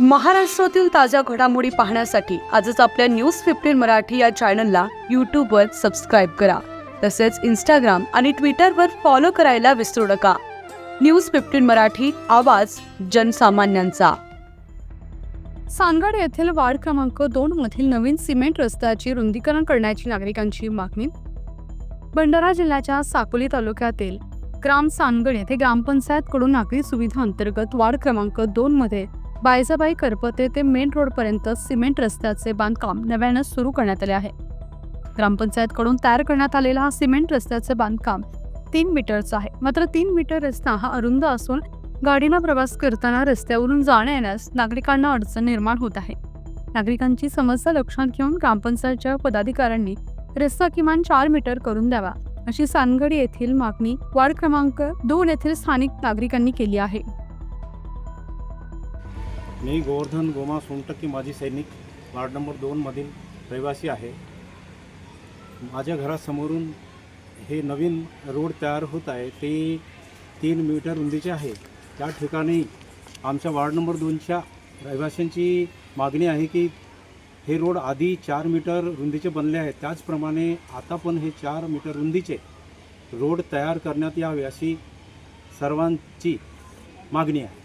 महाराष्ट्रातील ताज्या घडामोडी पाहण्यासाठी आजच आपल्या न्यूज फिफ्टीन मराठी या चॅनलला यूट्यूबवर सबस्क्राईब करा. तसेच इंस्टाग्राम आणि ट्विटरवर फॉलो करायला विसरू नका. न्यूज फिफ्टीन मराठी आवाज जनसामान्यांचा. सांगड येथील वार्ड क्रमांक दोन मधील नवीन सिमेंट रस्त्याची रुंदीकरण करण्याची नागरिकांची मागणी? भंडारा जिल्ह्याच्या साकोली तालुक्यातील ग्राम सांगड येथे ग्रामपंचायतकडून नागरी सुविधा अंतर्गत वार्ड क्रमांक दोन मध्ये बायजाबाई करपते ते मेन रोडपर्यंत सिमेंट रस्त्याचे बांधकाम नव्यानं सुरू करण्यात आले आहे. ग्रामपंचायतकडून तयार करण्यात आलेला हा सिमेंट रस्त्याचे बांधकाम तीन मीटरचा आहे. मात्र तीन मीटर रस्ता हा अरुंद असून गाडीला प्रवास करताना रस्त्यावरून जाण्या येण्यास नागरिकांना अडचण निर्माण होत आहे. नागरिकांची समस्या लक्षात घेऊन ग्रामपंचायतच्या पदाधिकाऱ्यांनी रस्ता किमान चार मीटर करून द्यावा अशी सानगडी येथील मागणी वार्ड क्रमांक दोन येथील स्थानिक नागरिकांनी केली आहे. मी गोवर्धन गोमा सोनटक्के माजी सैनिक वार्ड नंबर दोनमधील रहिवासी आहे. माझ्या घरासमोरून हे नवीन रोड तयार होत आहे. ते तीन मीटर रुंदीचे आहे. त्या ठिकाणी आमच्या वार्ड नंबर दोनच्या रहिवाशांची मागणी आहे की हे रोड आधी चार मीटर रुंदीचे बनले आहेत. त्याचप्रमाणे आता पण हे चार मीटर रुंदीचे रोड तयार करण्यात यावे अशी सर्वांची मागणी आहे.